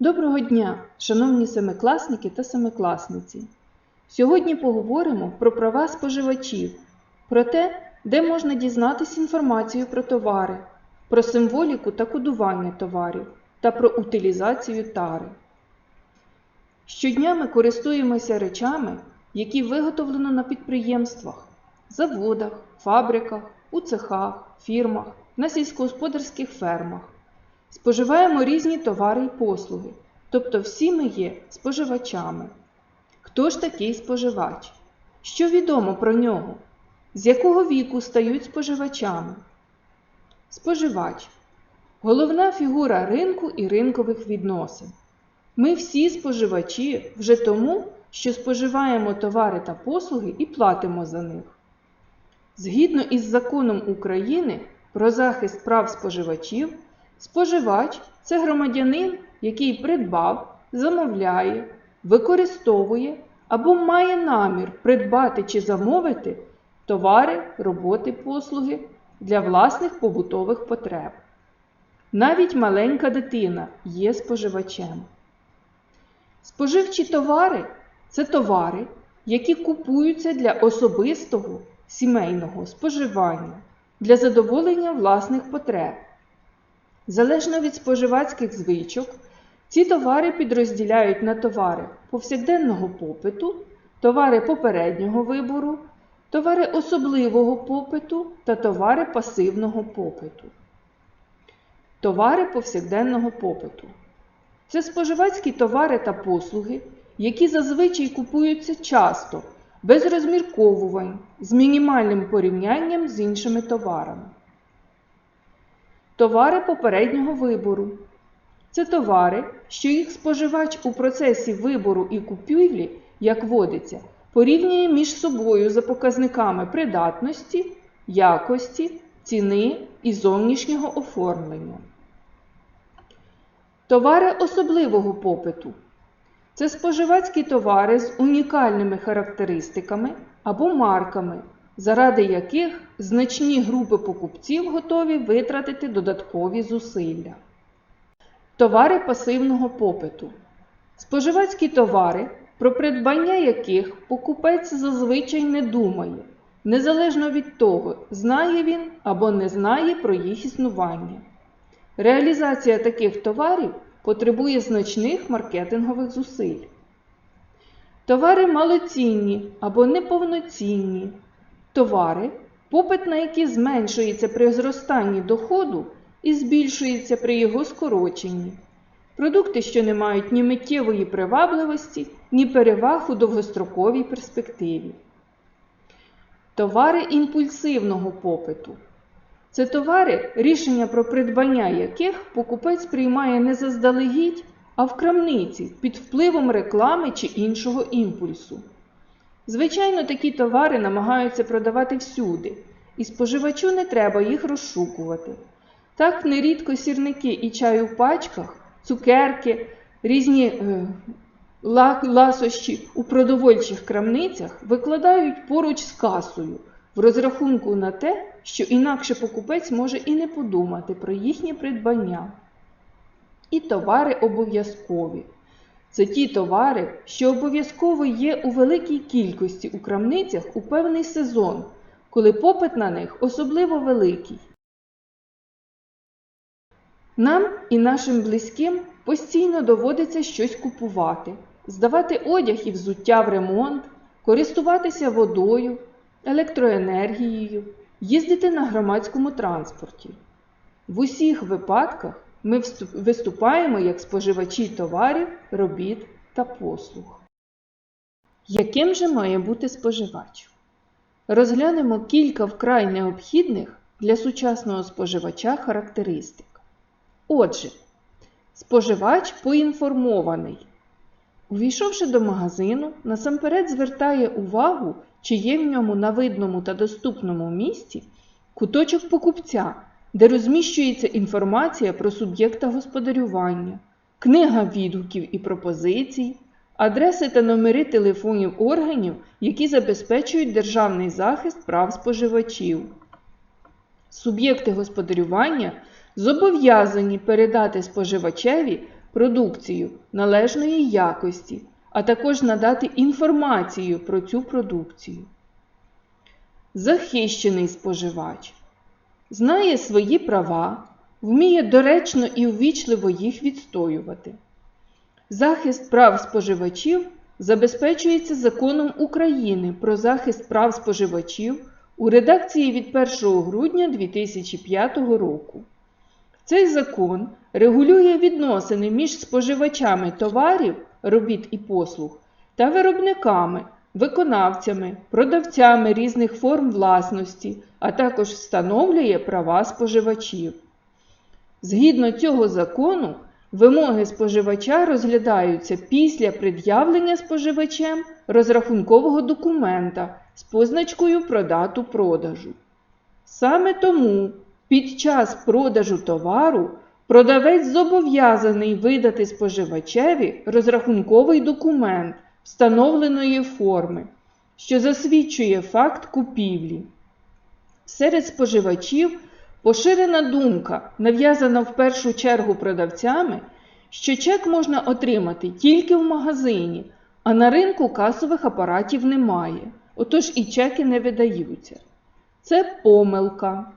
Доброго дня, шановні семикласники та семикласниці! Сьогодні поговоримо про права споживачів, про те, де можна дізнатися інформацію про товари, про символіку та кодування товарів та про утилізацію тари. Щодня ми користуємося речами, які виготовлено на підприємствах, заводах, фабриках, у цехах, фірмах, на сільськогосподарських фермах. Споживаємо різні товари і послуги, тобто всі ми є споживачами. Хто ж такий споживач? Що відомо про нього? З якого віку стають споживачами? Споживач головна фігура ринку і ринкових відносин. Ми всі споживачі вже тому, що споживаємо товари та послуги і платимо за них. Згідно із законом України про захист прав споживачів, споживач це громадянин, який придбав, замовляє, використовує або має намір придбати чи замовити товари, роботи, послуги для власних побутових потреб. Навіть маленька дитина є споживачем. Споживчі товари це товари, які купуються для особистого сімейного споживання, для задоволення власних потреб. Залежно від споживацьких звичок, ці товари підрозділяють на товари повсякденного попиту, товари попереднього вибору, товари особливого попиту та товари пасивного попиту. Товари повсякденного попиту. Це споживацькі товари та послуги, які зазвичай купуються часто, без розмірковувань, з мінімальним порівнянням з іншими товарами. Товари попереднього вибору. Це товари, що їх споживач у процесі вибору і купівлі, як водиться, порівнює між собою за показниками придатності, якості, ціни і зовнішнього оформлення. Товари особливого попиту. Це споживацькі товари з унікальними характеристиками або марками, заради яких значні групи покупців готові витратити додаткові зусилля. Товари пасивного попиту. Споживацькі товари, про придбання яких покупець зазвичай не думає, незалежно від того, знає він або не знає про їх існування. Реалізація таких товарів потребує значних маркетингових зусиль. Товари малоцінні або неповноцінні. Товари, попит на які зменшується при зростанні доходу і збільшується при його скороченні. Продукти, що не мають ні миттєвої привабливості, ні переваг у довгостроковій перспективі. Товари імпульсивного попиту. Це товари, рішення про придбання яких покупець приймає не заздалегідь, а в крамниці під впливом реклами чи іншого імпульсу. Звичайно, такі товари намагаються продавати всюди, і споживачу не треба їх розшукувати. Так, нерідко сірники і чай у пачках, цукерки, різні е, ласощі у продовольчих крамницях викладають поруч з касою в розрахунку на те, що інакше покупець може і не подумати про їхнє придбання. І товари обов'язкові. Це ті товари, що обов'язково є у великій кількості у крамницях у певний сезон, коли попит на них особливо великий. Нам і нашим близьким постійно доводиться щось купувати, здавати одяг і взуття в ремонт, користуватися водою, електроенергією, їздити на громадському транспорті. В усіх випадках ми виступаємо як споживачі товарів, робіт та послуг. Яким же має бути споживач? Розглянемо кілька вкрай необхідних для сучасного споживача характеристик. Отже, споживач поінформований. Увійшовши до магазину, насамперед звертає увагу, чи є в ньому на видному та доступному місці куточок покупця, де розміщується інформація про суб'єкта господарювання, книга відгуків і пропозицій, адреси та номери телефонів органів, які забезпечують державний захист прав споживачів. Суб'єкти господарювання зобов'язані передати споживачеві продукцію належної якості, а також надати інформацію про цю продукцію. Захищений споживач знає свої права, вміє доречно і ввічливо їх відстоювати. Захист прав споживачів забезпечується законом України про захист прав споживачів у редакції від 1 грудня 2005 року. Цей закон регулює відносини між споживачами товарів, робіт і послуг та виробниками, виконавцями, продавцями різних форм власності, а також встановлює права споживачів. Згідно цього закону, вимоги споживача розглядаються після пред'явлення споживачем розрахункового документа з позначкою про дату продажу. Саме тому під час продажу товару продавець зобов'язаний видати споживачеві розрахунковий документ встановленої форми, що засвідчує факт купівлі. Серед споживачів поширена думка, нав'язана в першу чергу продавцями, що чек можна отримати тільки в магазині, а на ринку касових апаратів немає, отож і чеки не видаються. Це помилка.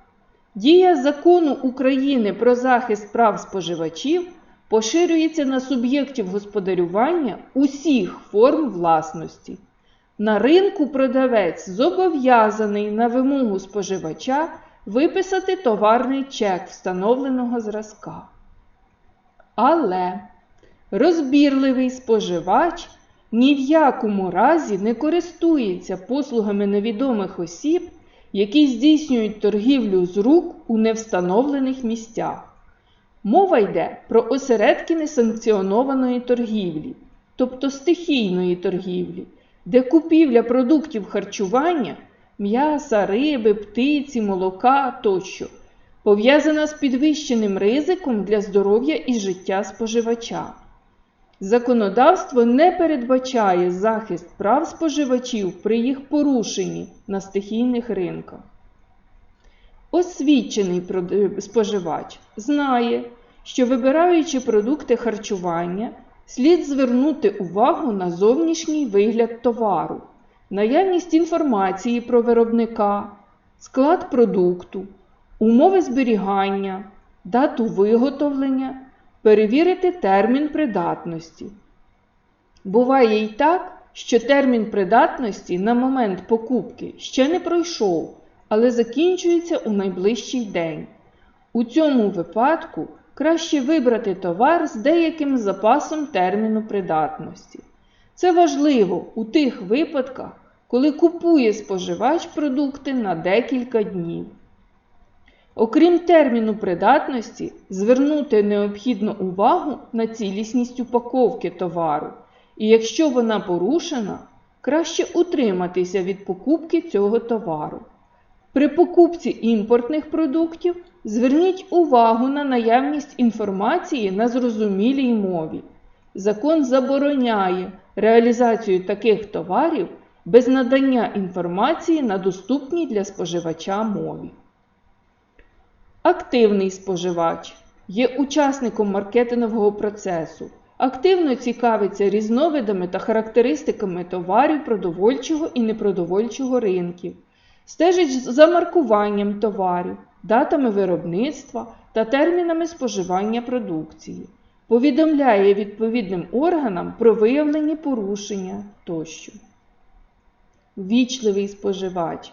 Дія закону України про захист прав споживачів поширюється на суб'єктів господарювання усіх форм власності. На ринку продавець зобов'язаний на вимогу споживача виписати товарний чек встановленого зразка. Але розбірливий споживач ні в якому разі не користується послугами невідомих осіб, які здійснюють торгівлю з рук у невстановлених місцях. Мова йде про осередки несанкціонованої торгівлі, тобто стихійної торгівлі, де купівля продуктів харчування, м'яса, риби, птиці, молока тощо пов'язана з підвищеним ризиком для здоров'я і життя споживача. Законодавство не передбачає захист прав споживачів при їх порушенні на стихійних ринках. Освічений споживач знає, що вибираючи продукти харчування, слід звернути увагу на зовнішній вигляд товару, наявність інформації про виробника, склад продукту, умови зберігання, дату виготовлення, перевірити термін придатності. Буває й так, що термін придатності на момент покупки ще не пройшов, але закінчується у найближчий день. У цьому випадку краще вибрати товар з деяким запасом терміну придатності. Це важливо у тих випадках, коли купує споживач продукти на декілька днів. Окрім терміну придатності, звернути необхідно увагу на цілісність упаковки товару, і якщо вона порушена, краще утриматися від покупки цього товару. При покупці імпортних продуктів зверніть увагу на наявність інформації на зрозумілій мові. Закон забороняє реалізацію таких товарів без надання інформації на доступній для споживача мові. Активний споживач є учасником маркетингового процесу, активно цікавиться різновидами та характеристиками товарів продовольчого і непродовольчого ринків, стежить за маркуванням товарів, датами виробництва та термінами споживання продукції, повідомляє відповідним органам про виявлені порушення тощо. Вічливий споживач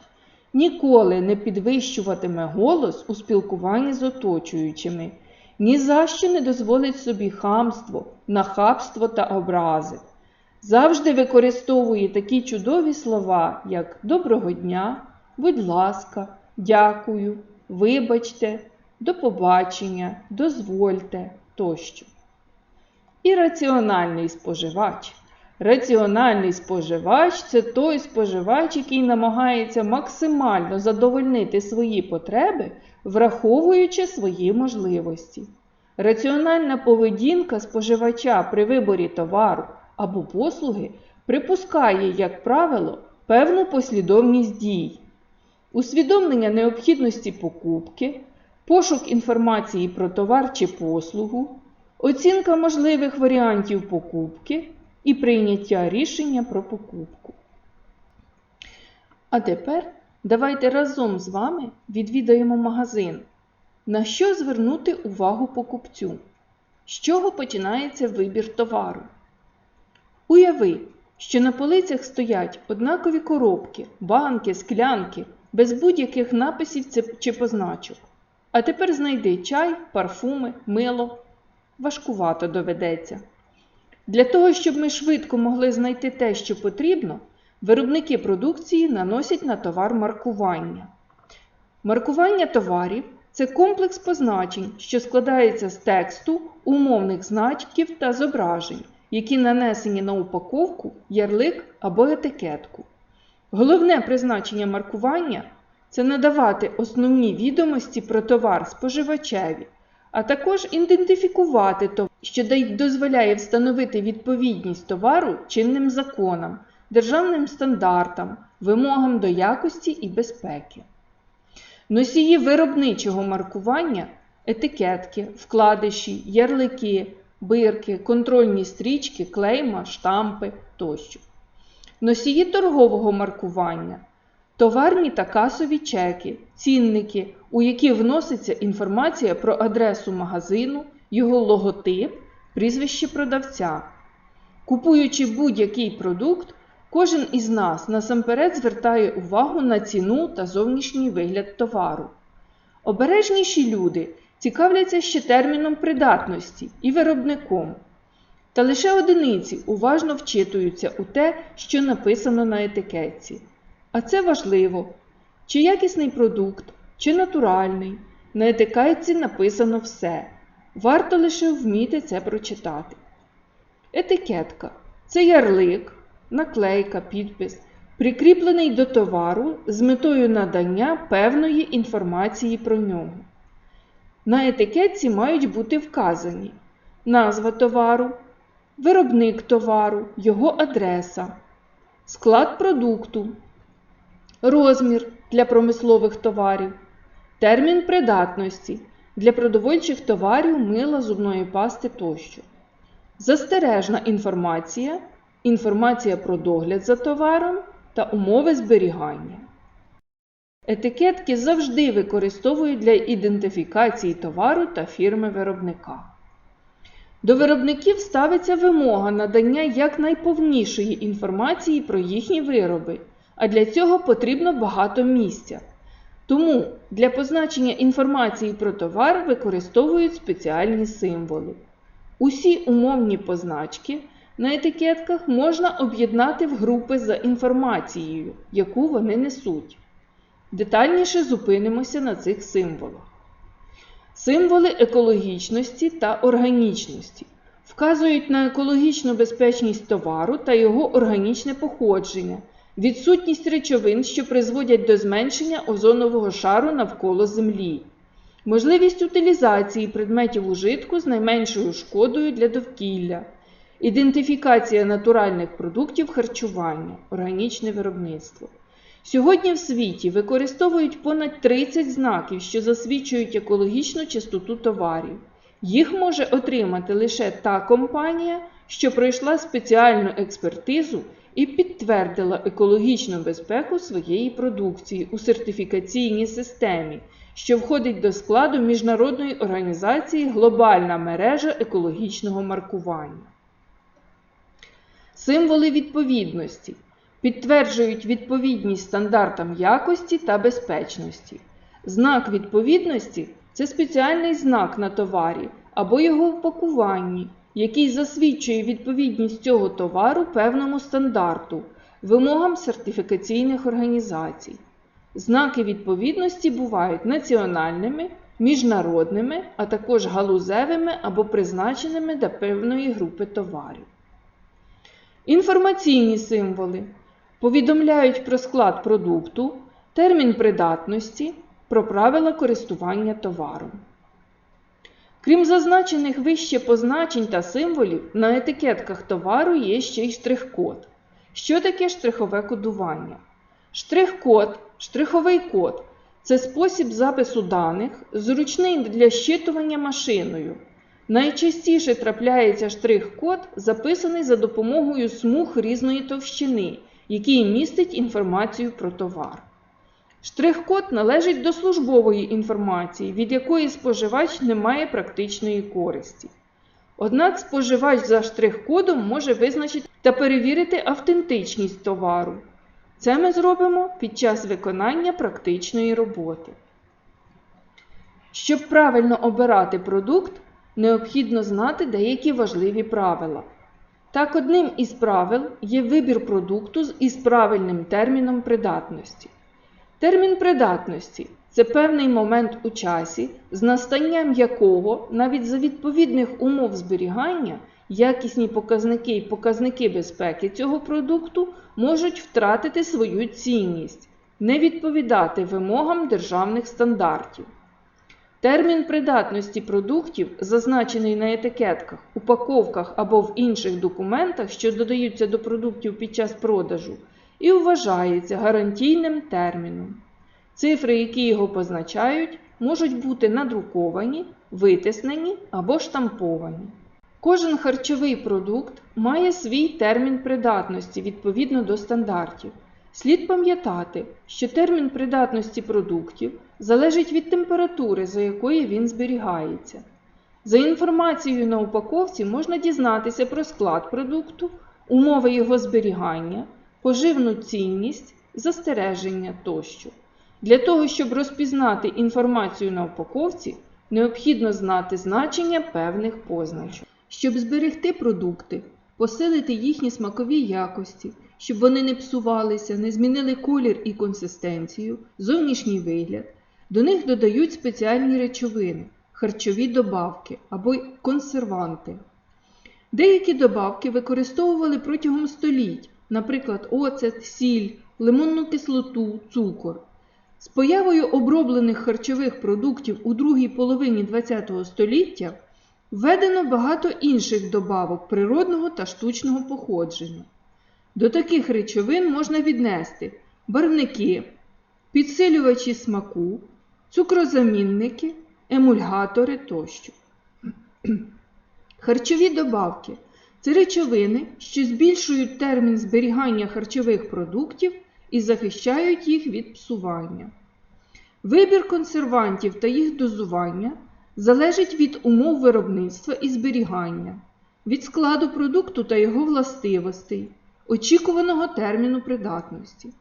ніколи не підвищуватиме голос у спілкуванні з оточуючими, ні за що не дозволить собі хамство, нахабство та образи. Завжди використовує такі чудові слова, як доброго дня, будь ласка, дякую, вибачте, до побачення, дозвольте тощо. І раціональний споживач. Раціональний споживач це той споживач, який намагається максимально задовольнити свої потреби, враховуючи свої можливості. Раціональна поведінка споживача при виборі товару або послуги припускає, як правило, певну послідовність дій, усвідомлення необхідності покупки, пошук інформації про товар чи послугу, оцінка можливих варіантів покупки і прийняття рішення про покупку. А тепер давайте разом з вами відвідаємо магазин. На що звернути увагу покупцю? З чого починається вибір товару? Уяви, що на полицях стоять однакові коробки, банки, склянки, без будь-яких написів чи позначок. А тепер знайди чай, парфуми, мило. Важкувато доведеться. Для того, щоб ми швидко могли знайти те, що потрібно, виробники продукції наносять на товар маркування. Маркування товарів це комплекс позначень, що складається з тексту, умовних значків та зображень, які нанесені на упаковку, ярлик або етикетку. Головне призначення маркування це надавати основні відомості про товар споживачеві, а також ідентифікувати товар, що дозволяє встановити відповідність товару чинним законам, державним стандартам, вимогам до якості і безпеки. Носії виробничого маркування етикетки, вкладиші, ярлики, бирки, контрольні стрічки, клейма, штампи тощо. Носії торгового маркування товарні та касові чеки, цінники, у які вноситься інформація про адресу магазину, його логотип, прізвище продавця. Купуючи будь-який продукт, кожен із нас насамперед звертає увагу на ціну та зовнішній вигляд товару. Обережніші люди цікавляться ще терміном придатності і виробником. Та лише одиниці уважно вчитуються у те, що написано на етикетці. А це важливо, чи якісний продукт, чи натуральний. На етикетці написано все. Варто лише вміти це прочитати. Етикетка це ярлик, наклейка, підпис, прикріплений до товару з метою надання певної інформації про нього. На етикетці мають бути вказані назва товару, виробник товару, його адреса, склад продукту, розмір для промислових товарів, термін придатності для продовольчих товарів, мила, зубної пасти тощо. Застережна інформація, інформація про догляд за товаром та умови зберігання. Етикетки завжди використовують для ідентифікації товару та фірми виробника. До виробників ставиться вимога надання якнайповнішої інформації про їхні вироби, а для цього потрібно багато місця. Тому для позначення інформації про товар використовують спеціальні символи. Усі умовні позначки на етикетках можна об'єднати в групи за інформацією, яку вони несуть. Детальніше зупинимося на цих символах. Символи екологічності та органічності. Вказують на екологічну безпечність товару та його органічне походження, відсутність речовин, що призводять до зменшення озонового шару навколо Землі, можливість утилізації предметів ужитку з найменшою шкодою для довкілля, ідентифікація натуральних продуктів харчування, органічне виробництво. Сьогодні в світі використовують понад 30 знаків, що засвідчують екологічну чистоту товарів. Їх може отримати лише та компанія, що пройшла спеціальну експертизу і підтвердила екологічну безпеку своєї продукції у сертифікаційній системі, що входить до складу міжнародної організації Глобальна мережа екологічного маркування. Символи відповідності підтверджують відповідність стандартам якості та безпечності. Знак відповідності це спеціальний знак на товарі або його упакуванні, який засвідчує відповідність цього товару певному стандарту, вимогам сертифікаційних організацій. Знаки відповідності бувають національними, міжнародними, а також галузевими або призначеними для певної групи товарів. Інформаційні символи повідомляють про склад продукту, термін придатності, про правила користування товаром. Крім зазначених вище позначень та символів, на етикетках товару є ще й штрих-код. Що таке штрихове кодування? Штрих-код, штриховий код це спосіб запису даних, зручний для щитування машиною. Найчастіше трапляється штрих-код, записаний за допомогою смуг різної товщини, який містить інформацію про товар. Штрих-код належить до службової інформації, від якої споживач не має практичної користі. Однак споживач за штрих-кодом може визначити та перевірити автентичність товару. Це ми зробимо під час виконання практичної роботи. Щоб правильно обирати продукт, необхідно знати деякі важливі правила. Так, одним із правил є вибір продукту із правильним терміном придатності. Термін придатності це певний момент у часі, з настанням якого навіть за відповідних умов зберігання якісні показники і показники безпеки цього продукту можуть втратити свою цінність, не відповідати вимогам державних стандартів. Термін придатності продуктів, зазначений на етикетках, упаковках або в інших документах, що додаються до продуктів під час продажу, і вважається гарантійним терміном. Цифри, які його позначають, можуть бути надруковані, витиснені або штамповані. Кожен харчовий продукт має свій термін придатності відповідно до стандартів. Слід пам'ятати, що термін придатності продуктів залежить від температури, за якої він зберігається. За інформацією на упаковці можна дізнатися про склад продукту, умови його зберігання, поживну цінність, застереження тощо. Для того, щоб розпізнати інформацію на упаковці, необхідно знати значення певних позначок. Щоб зберегти продукти, посилити їхні смакові якості, щоб вони не псувалися, не змінили колір і консистенцію, зовнішній вигляд, до них додають спеціальні речовини, харчові добавки або консерванти. Деякі добавки використовували протягом століть, наприклад, оцет, сіль, лимонну кислоту, цукор. З появою оброблених харчових продуктів у другій половині ХХ століття введено багато інших добавок природного та штучного походження. До таких речовин можна віднести барвники, підсилювачі смаку, цукрозамінники, емульгатори тощо. Харчові добавки це речовини, що збільшують термін зберігання харчових продуктів і захищають їх від псування. Вибір консервантів та їх дозування залежить від умов виробництва і зберігання, від складу продукту та його властивостей, очікуваного терміну придатності.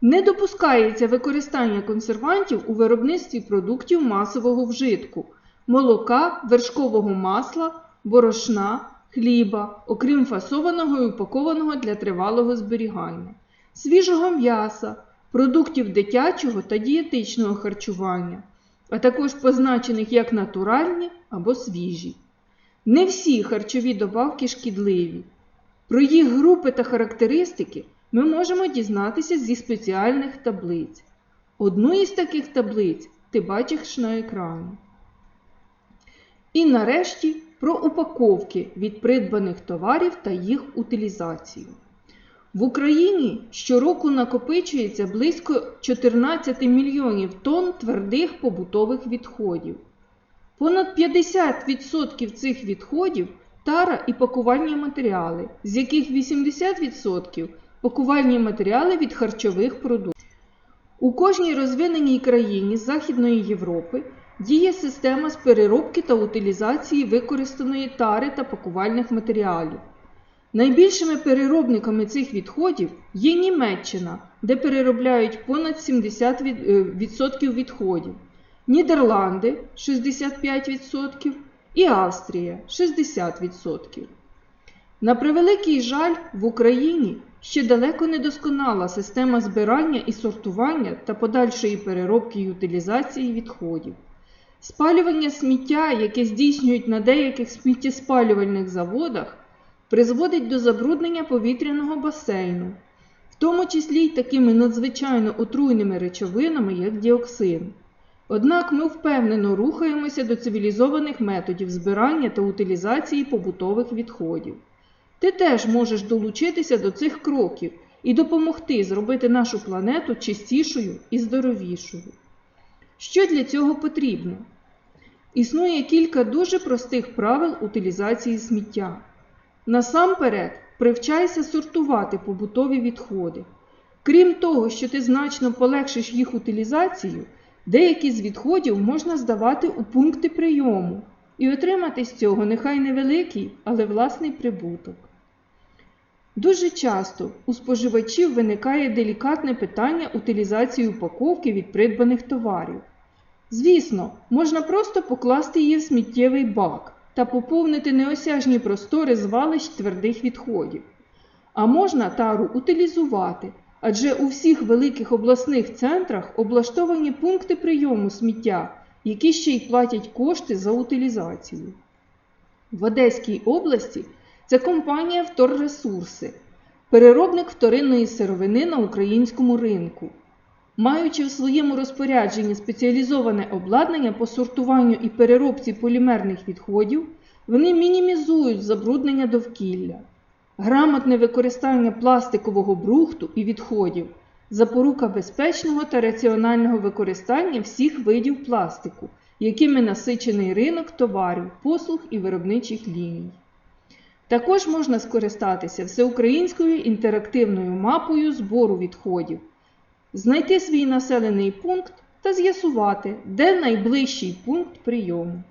Не допускається використання консервантів у виробництві продуктів масового вжитку, молока, вершкового масла, борошна, хліба, окрім фасованого і упакованого для тривалого зберігання, свіжого м'яса, продуктів дитячого та дієтичного харчування, а також позначених як натуральні або свіжі. Не всі харчові добавки шкідливі. Про їх групи та характеристики ми можемо дізнатися зі спеціальних таблиць. Одну із таких таблиць ти бачиш на екрані. І нарешті про упаковки від придбаних товарів та їх утилізацію. В Україні щороку накопичується близько 14 мільйонів тонн твердих побутових відходів. Понад 50% цих відходів тара і пакувальні матеріали, з яких 80% пакувальні матеріали від харчових продуктів. У кожній розвиненій країні Західної Європи діє система з переробки та утилізації використаної тари та пакувальних матеріалів. Найбільшими переробниками цих відходів є Німеччина, де переробляють понад 70% відходів, Нідерланди 65% і Австрія 60%. На превеликий жаль, в Україні ще далеко не досконала система збирання і сортування та подальшої переробки і утилізації відходів. Спалювання сміття, яке здійснюють на деяких сміттєспалювальних заводах, призводить до забруднення повітряного басейну, в тому числі й такими надзвичайно отруйними речовинами, як діоксин. Однак ми впевнено рухаємося до цивілізованих методів збирання та утилізації побутових відходів. Ти теж можеш долучитися до цих кроків і допомогти зробити нашу планету чистішою і здоровішою. Що для цього потрібно? Існує кілька дуже простих правил утилізації сміття. Насамперед, привчайся сортувати побутові відходи. Крім того, що ти значно полегшиш їх утилізацію, деякі з відходів можна здавати у пункти прийому і отримати з цього нехай невеликий, але власний прибуток. Дуже часто у споживачів виникає делікатне питання утилізації упаковки від придбаних товарів. Звісно, можна просто покласти її в сміттєвий бак та поповнити неосяжні простори звалищ твердих відходів. А можна тару утилізувати, адже у всіх великих обласних центрах облаштовані пункти прийому сміття, які ще й платять кошти за утилізацію. В Одеській області це компанія Вторресурси, переробник вторинної сировини на українському ринку. Маючи в своєму розпорядженні спеціалізоване обладнання по сортуванню і переробці полімерних відходів, вони мінімізують забруднення довкілля. Грамотне використання пластикового брухту і відходів запорука безпечного та раціонального використання всіх видів пластику, якими насичений ринок товарів, послуг і виробничих ліній. Також можна скористатися всеукраїнською інтерактивною мапою збору відходів, знайти свій населений пункт та з'ясувати, де найближчий пункт прийому.